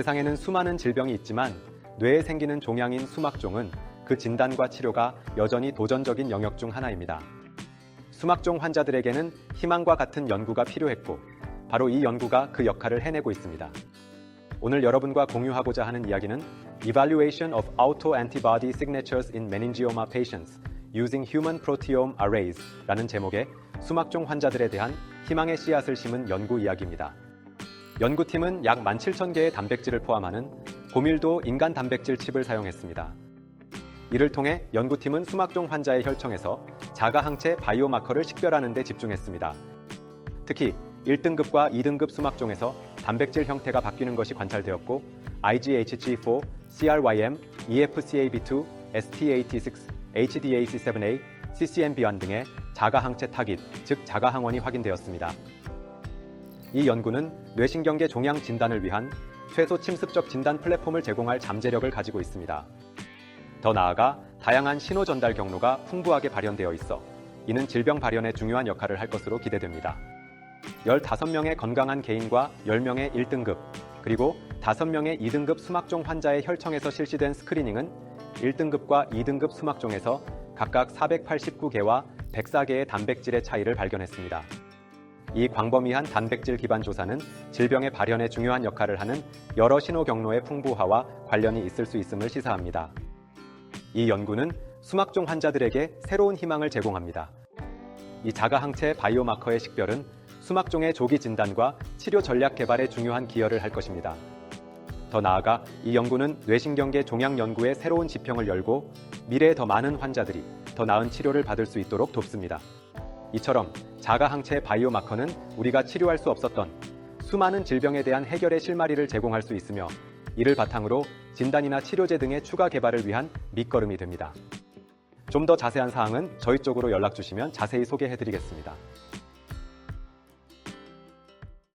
세상에는 수많은 질병이 있지만 뇌에 생기는 종양인 수막종은 그 진단과 치료가 여전히 도전적인 영역 중 하나입니다. 수막종 환자들에게는 희망과 같은 연구가 필요했고 바로 이 연구가 그 역할을 해내고 있습니다. 오늘 여러분과 공유하고자 하는 이야기는 Evaluation of Autoantibody Signatures in Meningioma Patients Using Human Proteome Arrays 라는 제목의 수막종 환자들에 대한 희망의 씨앗을 심은 연구 이야기입니다. 연구팀은 약 17,000개의 단백질을 포함하는 고밀도 인간 단백질 칩을 사용했습니다. 이를 통해 연구팀은 수막종 환자의 혈청에서 자가 항체 바이오마커를 식별하는 데 집중했습니다. 특히 1등급과 2등급 수막종에서 단백질 형태가 바뀌는 것이 관찰되었고 IgHG4, CRYM, E EFCAB2, STAT6, HDAC7A, CCNB1 등의 자가 항체 타깃, 즉 자가 항원이 확인되었습니다. 이 연구는 뇌신경계 종양 진단을 위한 최소 침습적 진단 플랫폼을 제공할 잠재력을 가지고 있습니다. 더 나아가 다양한 신호 전달 경로가 풍부하게 발현되어 있어 이는 질병 발현에 중요한 역할을 할 것으로 기대됩니다. 15명의 건강한 개인과 10명의 1등급, 그리고 5명의 2등급 수막종 환자의 혈청에서 실시된 스크리닝은 1등급과 2등급 수막종에서 각각 489개와 104개의 단백질의 차이를 발견했습니다. 이 광범위한 단백질 기반 조사는 질병의 발현에 중요한 역할을 하는 여러 신호 경로의 풍부화와 관련이 있을 수 있음을 시사합니다. 이 연구는 수막종 환자들에게 새로운 희망을 제공합니다. 이 자가 항체 바이오마커의 식별은 수막종의 조기 진단과 치료 전략 개발에 중요한 기여를 할 것입니다. 더 나아가 이 연구는 뇌신경계 종양 연구의 새로운 지평을 열고 미래에 더 많은 환자들이 더 나은 치료를 받을 수 있도록 돕습니다. 이처럼 자가 항체 바이오마커는 우리가 치료할 수 없었던 수많은 질병에 대한 해결의 실마리를 제공할 수 있으며 이를 바탕으로 진단이나 치료제 등의 추가 개발을 위한 밑거름이 됩니다. 좀 더 자세한 사항은 저희 쪽으로 연락 주시면 자세히 소개해 드리겠습니다.